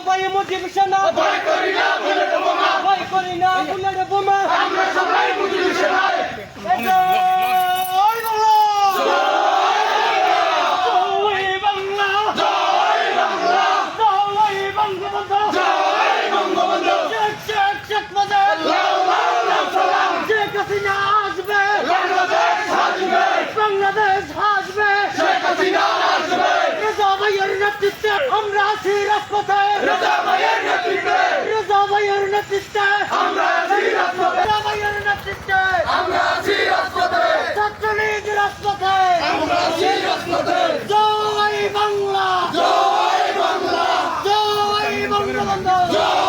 সবাই মুজিব সেনা। ভয় করি না বুলেট বোমা ভয় করি না বুলেট বোমা আমরা সবাই মুজিব সেনায়। জয় বাংলা! জয় বাংলা। জয় বাংলা। জয় বঙ্গবন্ধু। জয় বঙ্গবন্ধু। শেখ শেখ শেখ মুজিব। লাল লাল লাল সালাম। শেখ হাসিনা আসবে। বাংলাদেশ আসবে বাংলাদেশ আসবে শেখ হাসিনা নেতৃত্বে আমরা আছি রাজপথে। রেজা ভাইয়ের নেতৃত্বে। রেজা ভাইয়ের নেতৃত্বে। আমরা আছি রাজপথে। রেজা ভাইয়ের নেতৃত্বে। আমরা আছি রাজপথে। ছাত্রলীগ রাজপথে। আমরা আছি রাজপথে। জয় বাংলা। জয় বাংলা। জয় বঙ্গবন্ধু জয়